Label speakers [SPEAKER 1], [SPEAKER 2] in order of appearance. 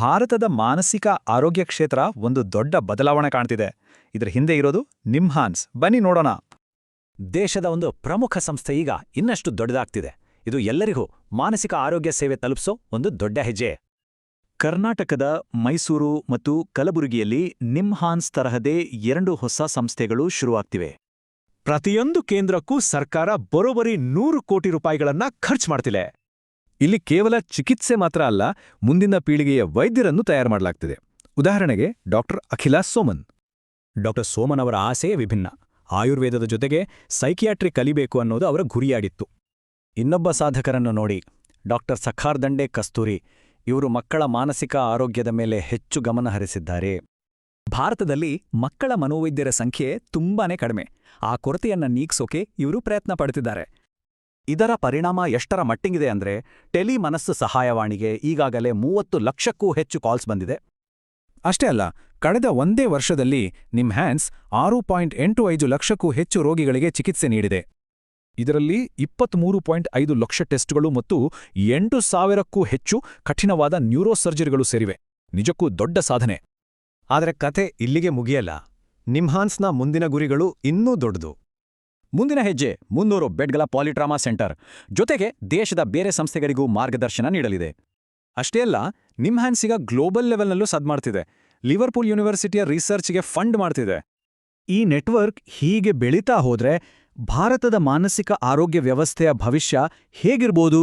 [SPEAKER 1] ಭಾರತದ ಮಾನಸಿಕ ಆರೋಗ್ಯ ಕ್ಷೇತ್ರ ಒಂದು ದೊಡ್ಡ ಬದಲಾವಣೆ ಕಾಣ್ತಿದೆ. ಇದರ ಹಿಂದೆ ಇರೋದು ನಿಮ್ಹಾನ್ಸ್ ಬನ್ನಿ ನೋಡೋಣ.
[SPEAKER 2] ದೇಶದ ಒಂದು ಪ್ರಮುಖ ಸಂಸ್ಥೆ ಈಗ ಇನ್ನಷ್ಟು ದೊಡ್ಡದಾಗ್ತಿದೆ. ಇದು ಎಲ್ಲರಿಗೂ ಮಾನಸಿಕ ಆರೋಗ್ಯ ಸೇವೆ ತಲುಪಿಸೋ ಒಂದು ದೊಡ್ಡ ಹೆಜ್ಜೆ.
[SPEAKER 1] ಕರ್ನಾಟಕದ ಮೈಸೂರು ಮತ್ತು ಕಲಬುರಗಿಯಲ್ಲಿ ನಿಮ್ಹಾನ್ಸ್ ತರಹದೇ ಎರಡು ಹೊಸ ಸಂಸ್ಥೆಗಳು ಶುರುವಾಗ್ತಿವೆ.
[SPEAKER 2] ಪ್ರತಿಯೊಂದು ಕೇಂದ್ರಕ್ಕೂ ಸರ್ಕಾರ ಬರೋಬರಿ ನೂರು ಕೋಟಿ ರೂಪಾಯಿಗಳನ್ನ ಖರ್ಚು ಮಾಡ್ತಿದೆ.
[SPEAKER 3] ಇಲ್ಲಿ ಕೇವಲ ಚಿಕಿತ್ಸೆ ಮಾತ್ರ ಅಲ್ಲ, ಮುಂದಿನ ಪೀಳಿಗೆಯ ವೈದ್ಯರನ್ನು ತಯಾರು ಮಾಡಲಾಗ್ತಿದೆ. ಉದಾಹರಣೆಗೆ ಡಾಕ್ಟರ್ ಅಖಿಲಾ ಸೋಮನ್.
[SPEAKER 2] ಡಾಕ್ಟರ್ ಸೋಮನ್ ಅವರ ಆಸೆಯೇ ವಿಭಿನ್ನ. ಆಯುರ್ವೇದದ ಜೊತೆಗೆ ಸೈಕಿಯಾಟ್ರಿ ಕಲಿಬೇಕು ಅನ್ನೋದು ಅವರ ಗುರಿಯಾಗಿತ್ತು ಇನ್ನೊಬ್ಬ ಸಾಧಕರನ್ನು ನೋಡಿ, ಡಾಕ್ಟರ್ ಸಖಾರ್ ದಂಡೆ ಕಸ್ತೂರಿ, ಇವರು ಮಕ್ಕಳ ಮಾನಸಿಕ ಆರೋಗ್ಯದ ಮೇಲೆ ಹೆಚ್ಚು ಗಮನ ಹರಿಸಿದ್ದಾರೆ. ಭಾರತದಲ್ಲಿ ಮಕ್ಕಳ ಮನೋವೈದ್ಯರ ಸಂಖ್ಯೆ ತುಂಬಾನೇ ಕಡಿಮೆ. ಆ ಕೊರತೆಯನ್ನು ನೀಗಿಸೋಕೆ ಇವರು ಪ್ರಯತ್ನ ಪಡುತ್ತಿದ್ದಾರೆ ಇದರ ಪರಿಣಾಮ ಎಷ್ಟರ ಮಟ್ಟಿಗಿದೆ ಅಂದ್ರೆ ಟೆಲಿ ಮನಸ್ಸು ಸಹಾಯವಾಣಿಗೆ ಈಗಾಗಲೇ ಮೂವತ್ತು ಲಕ್ಷಕ್ಕೂ ಹೆಚ್ಚು ಕಾಲ್ಸ್ ಬಂದಿದೆ.
[SPEAKER 3] ಅಷ್ಟೇ ಅಲ್ಲ ಕಳೆದ ಒಂದೇ ವರ್ಷದಲ್ಲಿ ನಿಮ್ಹ್ಯಾನ್ಸ್ ಆರು ಪಾಯಿಂಟ್ ಎಂಟು ಐದು ಲಕ್ಷಕ್ಕೂ ಹೆಚ್ಚು ರೋಗಿಗಳಿಗೆ ಚಿಕಿತ್ಸೆ ನೀಡಿದೆ. ಇದರಲ್ಲಿ ಇಪ್ಪತ್ಮೂರು ಪಾಯಿಂಟ್ ಐದು ಲಕ್ಷ ಟೆಸ್ಟ್ಗಳು ಮತ್ತು ಎಂಟು ಸಾವಿರಕ್ಕೂ ಹೆಚ್ಚು ಕಠಿಣವಾದ ನ್ಯೂರೋಸರ್ಜರಿಗಳು ಸೇರಿವೆ. ನಿಜಕ್ಕೂ ದೊಡ್ಡ ಸಾಧನೆ.
[SPEAKER 2] ಆದರೆ ಕಥೆ ಇಲ್ಲಿಗೆ ಮುಗಿಯಲ್ಲ. ನಿಮ್ಹಾನ್ಸ್ನ ಮುಂದಿನ ಗುರಿಗಳು ಇನ್ನೂ ದೊಡ್ಡದು. ಮುಂದಿನ ಹೆಜ್ಜೆ ಮುನ್ನೂರು ಬೆಡ್ಗಳ ಪಾಲಿಟ್ರಾಮಾ ಸೆಂಟರ್. ಜೊತೆಗೆ ದೇಶದ ಬೇರೆ ಸಂಸ್ಥೆಗಳಿಗೂ ಮಾರ್ಗದರ್ಶನ ನೀಡಲಿದೆ. ಅಷ್ಟೇ ಅಲ್ಲ ನಿಮ್ಹ್ಯಾನ್ಸಿಗ ಈಗ ಗ್ಲೋಬಲ್ ಲೆವೆಲ್ನಲ್ಲೂ ಸದ್ಮಾಡ್ತಿದೆ ಲಿವರ್ಪೂಲ್ ಯೂನಿವರ್ಸಿಟಿಯ ರಿಸರ್ಚ್ಗೆ ಫಂಡ್ ಮಾಡ್ತಿದೆ.
[SPEAKER 1] ಈ ನೆಟ್ವರ್ಕ್ ಹೀಗೆ ಬೆಳೀತಾ ಹೋದ್ರೆ ಭಾರತದ ಮಾನಸಿಕ ಆರೋಗ್ಯ ವ್ಯವಸ್ಥೆಯ ಭವಿಷ್ಯ ಹೇಗಿರ್ಬೋದು?